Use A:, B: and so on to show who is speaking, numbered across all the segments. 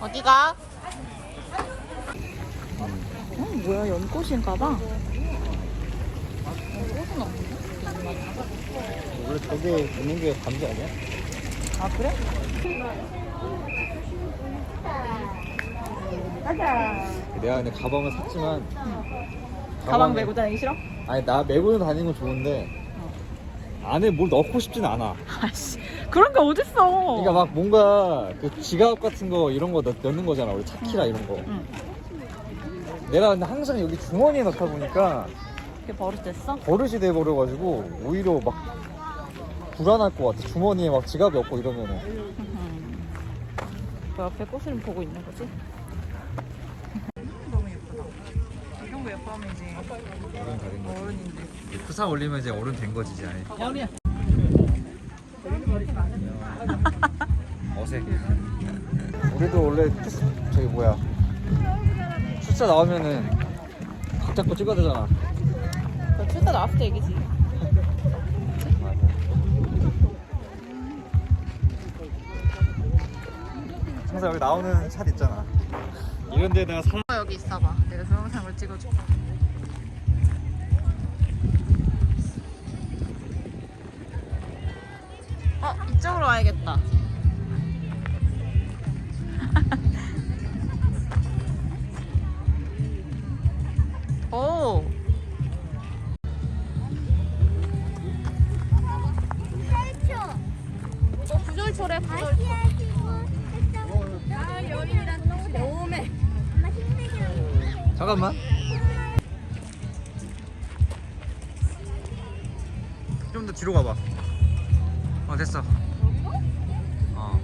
A: 어디가? 음, 뭐야 연꽃인가 봐. 꽃은 없네.
B: 원래 저게 있는 게 감지 아니야?
A: 아 그래?
B: 내가 근데 가방을 샀지만
A: 가방
B: 가방에-
A: 메고 다니기 싫어?
B: 아니 나 메고 다니는 건 좋은데 안에 뭘 넣고 싶진 않아
A: 아씨 그런 게 어딨어?
B: 그러니까 막 뭔가 그 지갑 같은 거 이런 거 넣, 넣는 거잖아 우리 차키라 이런 거
A: 응.
B: 내가 근데 항상 여기 주머니에 넣다 보니까
A: 그게 버릇됐어?
B: 버릇이 돼 버려가지고 오히려 막 불안할 것 같아 주머니에 막 지갑이 없고 이러면은
A: 음. 그 옆에 꽃을 보고 있는 거지? 너무 예쁘다. 이런 거 예뻐하면 이제
B: 어른 가린 거
A: 어른인데.
B: 부사 올리면 이제 어른 된 거지 이제 아예. 어색 우리도 원래 숫- 저기 뭐야 숫자 나오면은 각 잡고 찍어야 되잖아
A: 너 출사 나왔을 때 얘기지.
B: 항상 여기 나오는 샷 있잖아 이런 데다가 사람
A: 여기 있어봐. 내가 동영상을 찍어줄게. 어, 이쪽으로 와야겠다. 오. 어, 부절초래, 부절.
B: 잠깐만. 좀 더 뒤로 가봐. 어 됐어. 어.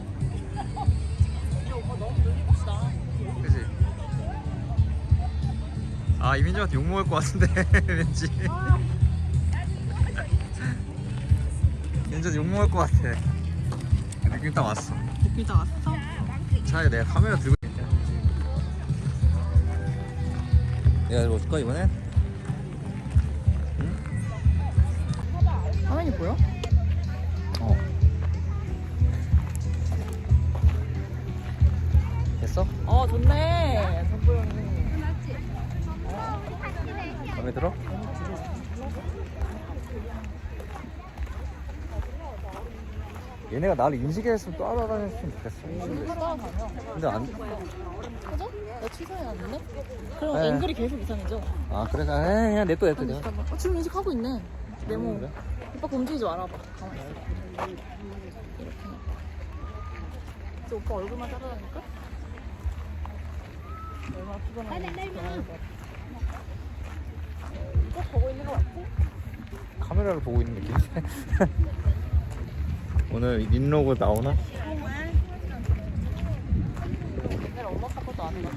B: 아 이민정한테 욕 먹을 것 같은데 왠지. 민정 욕먹을 것 같아. 느낌 딱 왔어.
A: 느낌 다 왔어?
B: 차라리 내가 카메라 들고 있냐 내가 이거 줄까 이번엔? 응?
A: 화면이 보여?
B: 어 됐어?
A: 어, 좋네. 덕구 형이.
B: 마음에 들어? 얘네가 나를 인식했으면 따라다녔으면 좋겠어
A: 따라다녀.
B: 근데 안..
A: 그죠? 나 취소해 놨는데? 그럼
B: 네.
A: 앵글이 계속 이상해져.
B: 아 그래? 아 그냥 냅둬 냅둬 내가
A: 잠깐만. 어, 지금 인식하고 있네. 네모.
B: 그래?
A: 오빠 그 움직이지 말아봐. 가만히 있어. 이렇게. 이제 오빠 얼굴만 따라다니까? 얼마나 피곤한지. 이거 보고 있는 거 맞지?
B: 카메라를 보고 있는 느낌인데 오늘 인로그 나오나?
A: 내가 엄마 카톡도 안 해봐.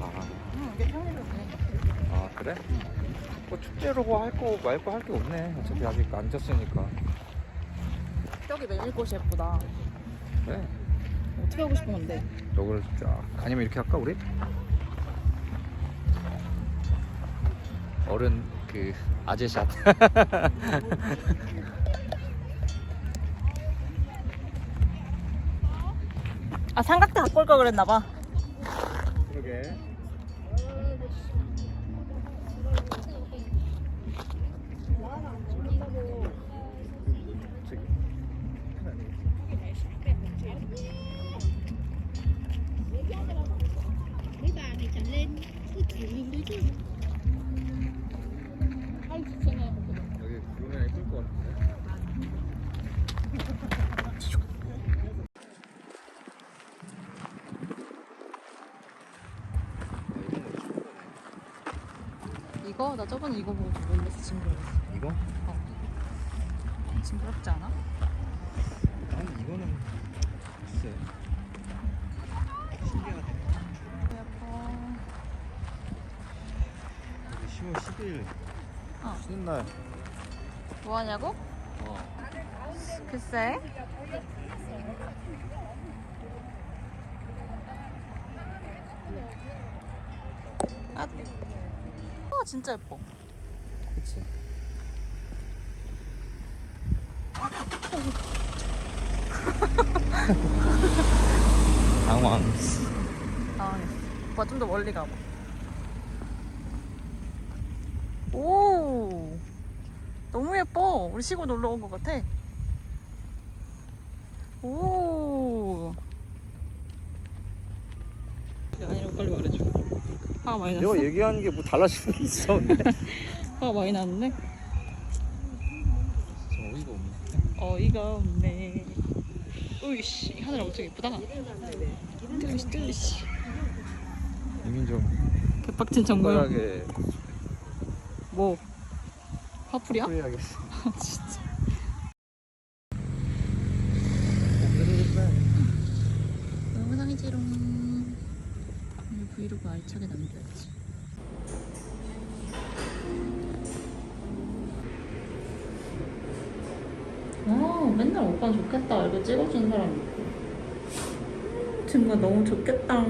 B: 아,
A: 응, 이게 편해졌네.
B: 아 그래? 뭐 축제로 할거 말고 할 게 없네 어차피 아직 안 졌으니까
A: 저기 메밀꽃이 예쁘다.
B: 그래
A: 어떻게 하고 싶은 건데?
B: 여기를 쫙 아니면 이렇게 할까 우리? 어른 그 아재샷
A: 아, 삼각대 갖고 올 걸 그랬나봐.
B: 그러게
C: mấy bà này chẳng lên cứ chỉ mình đấy chứ anh chị xem em
B: 여기 그러면 예쁠 것 같은데
A: 이거? 나 저번에 이거 보고 놀랐어, 징그러웠어.
B: 이거?
A: 징그럽지 않아?
B: 아니 이거는 글쎄 신기하네
A: 예뻐.
B: 여기 10월 10일
A: 어.
B: 쉬는 날
A: 뭐 하냐고?
B: 어.
A: 글쎄. 아, 어, 하나가 진짜 예뻐.
B: 그치. 당황.
A: 당황했어. 오빠 좀 더 멀리 가봐. 오, 너무 예뻐. 우리 시골 놀러 온 것 같아. 오. 아니라고 빨리 말해줘. 화가 많이 났어?
B: 내가 얘기하는 게 뭐 달라지는 게 있어? 근데?
A: 화가 많이 났는데?
B: 좀 어이가 없네.
A: 어이가 없네. 으이씨, 하늘 엄청 예쁘다. 뜨이씨, 뜨이씨.
B: 이민 좀
A: 개빡친 정보야. 뭐? 화풀이야?
B: 소리하겠어.
A: 진짜. 영상이지롱. 오늘 브이로그 알차게 남겨야지. 아, 맨날 오빠는 좋겠다. 이거 찍어주는 사람 있고. 친구가 너무 좋겠다.